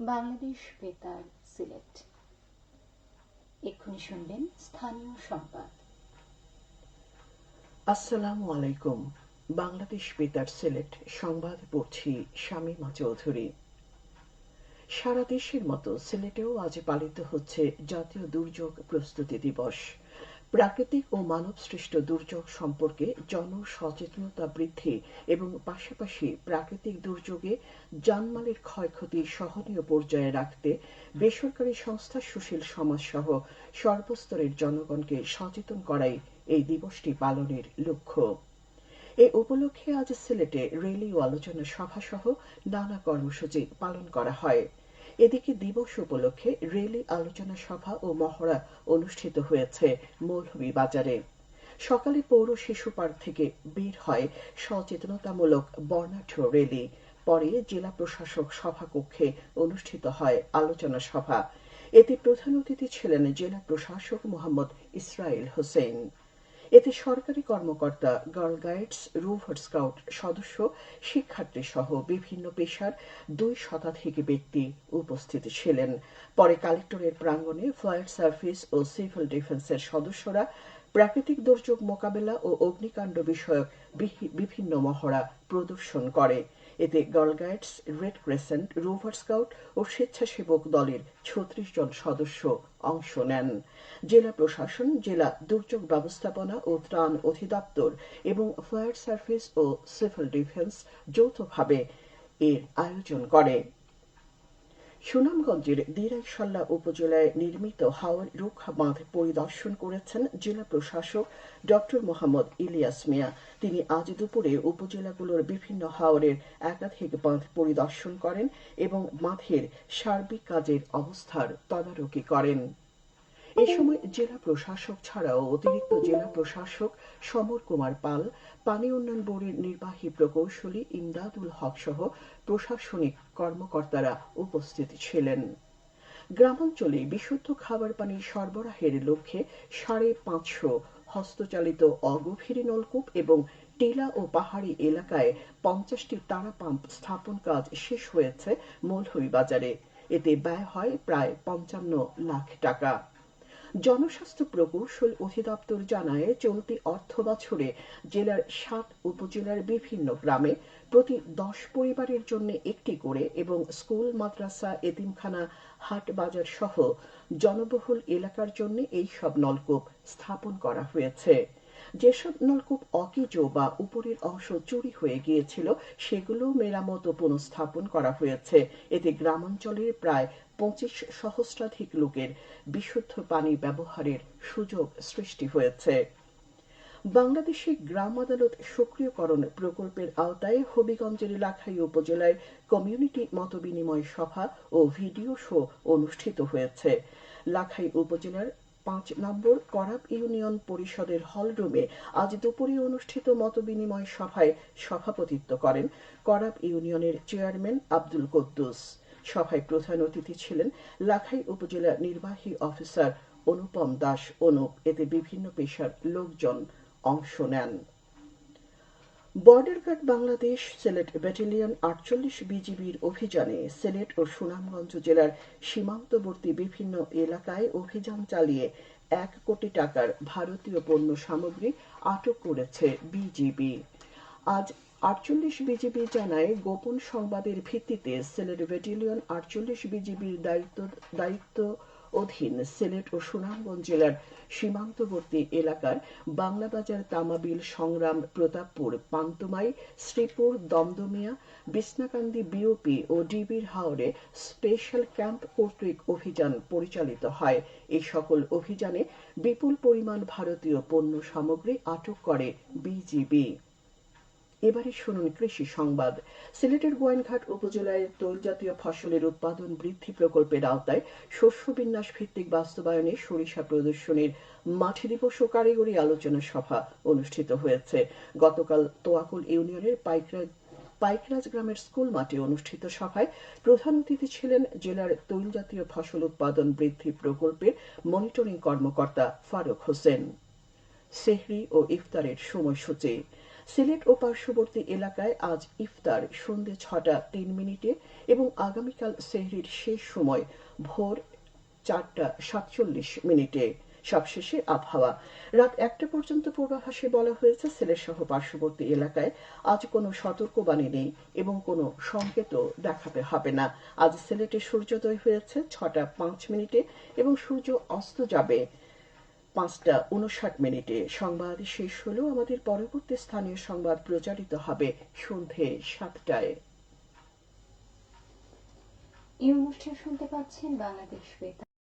বাংলাদেশ বেতার সিলেট। এক্ষুনি শুনবেন স্থানীয় সংবাদ আসসালামু আলাইকুম। বাংলাদেশ বেতার সিলেট, সংবাদ পড়ছি শামীমা চৌধুরী। সারা দেশের মতো সিলেটেও আজ পালিত হচ্ছে জাতীয় দুর্যোগ প্রস্তুতি দিবস। প্রাকৃতিক ও মানব সৃষ্ট দুর্যোগ সম্পর্কে জনসচেতনতা বৃদ্ধি এবং পাশাপাশি প্রাকৃতিক দুর্যোগে জানমালের ক্ষয়ক্ষতি সহনীয় পর্যায়ে রাখতে বেসরকারি সংস্থা সুশীল সমাজ সহ সর্বস্তরের জনগণকে সচেতন করাই এই দিবসটি পালনের লক্ষ্য। এই উপলক্ষে আজ সিলেটে রেলি ও আলোচনা সভা সহ নানা কর্মসূচি পালন করা হয়। এদিকে দিবস উপলক্ষে রেলি, আলোচনা সভা ও মহড়া অনুষ্ঠিত হয়েছে মৌলভীবাজারে। সকালে পৌর শিশু পার্ক থেকে বের হয় সচেতনতামূলক বর্ণাঢ্য রেলি। পরে জেলা প্রশাসক সভাকক্ষে অনুষ্ঠিত হয় আলোচনা সভা। এতে প্রধান অতিথি ছিলেন জেলা প্রশাসক মোহাম্মদ ইসরায়েল হোসেন। এতে সরকারি কর্মকর্তা গার্ল গাইডস, রোভার স্কাউট সদস্য, শিক্ষার্থী সহ বিভিন্ন পেশার দুই শতাধিক ব্যক্তি উপস্থিত ছিলেন। পরে কালেক্টরের প্রাঙ্গণে ফায়ার সার্ভিস ও সিভিল ডিফেন্সের সদস্যরা প্রাকৃতিক দুর্যোগ মোকাবেলা ও অগ্নিকাণ্ড বিষয়ক বিভিন্ন মহড়া প্রদর্শন করে। এতে girl guides, red crescent, rover scout ও স্বেচ্ছাসেবক দলের ছত্রিশ জন সদস্য অংশ নেন। জেলা প্রশাসন, জেলা দুর্যোগ ব্যবস্থাপনা ও ত্রাণ অধিদপ্তর এবং ফায়ার সার্ভিস ও সিভিল ডিফেন্স যৌথভাবে এর আয়োজন করে। সুনামগঞ্জের দিরাইশাল্লা উপজেলায় নির্মিত হাওয়ার রক্ষা বাঁধ পরিদর্শন করেছেন জেলা প্রশাসক ডক্টর মোহাম্মদ ইলিয়াস মিয়া। তিনি আজ দুপুরে উপজেলাগুলোর বিভিন্ন হাওরের একাধিক বাঁধ পরিদর্শন করেন এবং বাঁধের সার্বিক কাজের অবস্থার তদারকি করেন। এ সময় জেলা প্রশাসক ছাড়াও অতিরিক্ত জেলা প্রশাসক সমর কুমার পাল, পানি উন্নয়ন বোর্ডের নির্বাহী প্রকৌশলী ইমদাদুল হক সহ প্রশাসনিক কর্মকর্তারা উপস্থিত ছিলেন। গ্রামাঞ্চলে বিশুদ্ধ খাবার পানি সরবরাহের লক্ষ্যে সাড়ে পাঁচশো হস্তচালিত অগভীর নলকূপ এবং টিলা ও পাহাড়ি এলাকায় পঞ্চাশটি তারা পাম্প স্থাপন কাজ শেষ হয়েছে মৌলভীবাজারে। এতে ব্যয় হয় প্রায় পঞ্চান্ন লাখ টাকা। জনস্বাস্থ্য প্রকৌশল অধিদপ্তর জানায়, চলতি অর্থ বছরে জেলার সাত উপজেলার বিভিন্ন গ্রামে প্রতি দশ পরিবারের জন্য একটি করে এবং স্কুল, মাদ্রাসা, এতিমখানা, হাট বাজার সহ জনবহুল এলাকার জন্য এই সব নলকূপ স্থাপন করা হয়েছে। যেসব নলকূপ অকেজো বা উপরের অংশ চুরি হয়ে গিয়েছিল, সেগুলো মেরামত ও পুনঃস্থাপন করা হয়েছে। এতে গ্রামাঞ্চলের প্রায় পঁচিশ সহস্রাধিক লোকের বিশুদ্ধ পানি ব্যবহারের সুযোগ সৃষ্টি হয়েছে। বাংলাদেশে গ্রাম আদালত সক্রিয়করণ প্রকল্পের আওতায় হবিগঞ্জের লাখাই উপজেলায় কমিউনিটি মতবিনিময় সভা ও ভিডিও শো অনুষ্ঠিত হয়েছে। লাখাই উপজেলার পাঁচ নম্বর করাপ ইউনিয়ন পরিষদের হলরুমে আজ দুপুরে অনুষ্ঠিত মতবিনিময় সভায় সভাপতিত্ব করেন করাপ ইউনিয়নের চেয়ারম্যান আব্দুল কদ্দুস। সভায় প্রধান অতিথি ছিলেন লাখাই উপজেলা নির্বাহী অফিসার অনুপম দাস অনুপ। এতে বিভিন্ন পেশার লোকজন অংশ নেন। Border guard Bangladesh, Sylhet battalion আটচল্লিশ বিজিবির অভিযানে সিলেট ও সুনামগঞ্জ জেলার সীমান্তবর্তী বিভিন্ন এলাকায় অভিযান চালিয়ে এক কোটি টাকার ভারতীয় পণ্য সামগ্রী আটক করেছে বিজিবি। আজ আটচল্লিশ বিজিবি জানায়, গোপন সংবাদের ভিত্তিতে সিলেট ব্যাটালিয়ন আটচল্লিশ বিজিবির দায়িত্ব দায়িত্ব অধীন সিলেট ও সুনামগঞ্জ জেলার সীমান্তবর্তী এলাকার বাংলাবাজার তামাবিল সংগ্রাম প্রতাপপুর পান্তুমাই, শ্রীপুর দমদমিয়া বিসনাকান্দি বিওপি ও ডিবির হাওরে স্পেশাল ক্যাম্প কর্তৃক অভিযান পরিচালিত হয়। এই সকল অভিযানে বিপুল পরিমাণ ভারতীয় পণ্য সামগ্রী আটক করে বিজিবি। এবারে শুনুন কৃষি সংবাদ। সিলেটের গোয়াইনঘাট উপজেলায় তৈলজাতীয় ফসলের উৎপাদন বৃদ্ধি প্রকল্পের আওতায় শস্য বিন্যাস ভিত্তিক বাস্তবায়নে সরিষা প্রদর্শনীর মাঠে দিবস ও কারিগরি আলোচনা সভা অনুষ্ঠিত হয়েছে। গতকাল তোয়াকুল ইউনিয়নের পাইকরা, পাইকরাজ গ্রামের স্কুল মাঠে অনুষ্ঠিত সভায় প্রধান অতিথি ছিলেন জেলার তৈলজাতীয় ফসল উৎপাদন বৃদ্ধি প্রকল্পের মনিটরিং কর্মকর্তা ফারুক হোসেন। সেহরি ও ইফতারের সময়সূচি। সিলেট ও পার্শ্ববর্তী এলাকায় আজ ইফতার, সন্ধে ছটা, তিন মিনিটে এবং আগামীকাল সেহরির শেষ সময় ভোর চারটা সাতচল্লিশ মিনিটে। সবশেষে আবহাওয়া। রাত একটা পর্যন্ত পূর্বাভাসে বলা হয়েছে, সিলেট সহ পার্শ্ববর্তী এলাকায় আজ কোনো সতর্কবাণী নেই এবং কোনো সংকেতও দেখাতে হবে না। আজ সিলেটে সূর্যোদয় হয়েছে ছটা পাঁচ মিনিটে এবং সূর্য অস্ত যাবে পাঁচটা উনষাট মিনিটে সংবাদ শেষ হলেও আমাদের পরবর্তী স্থানীয় সংবাদ প্রচারিত হবে সন্ধে সাতটায়। এই অনুষ্ঠান শুনতে পাচ্ছেন বাংলাদেশ বেতার।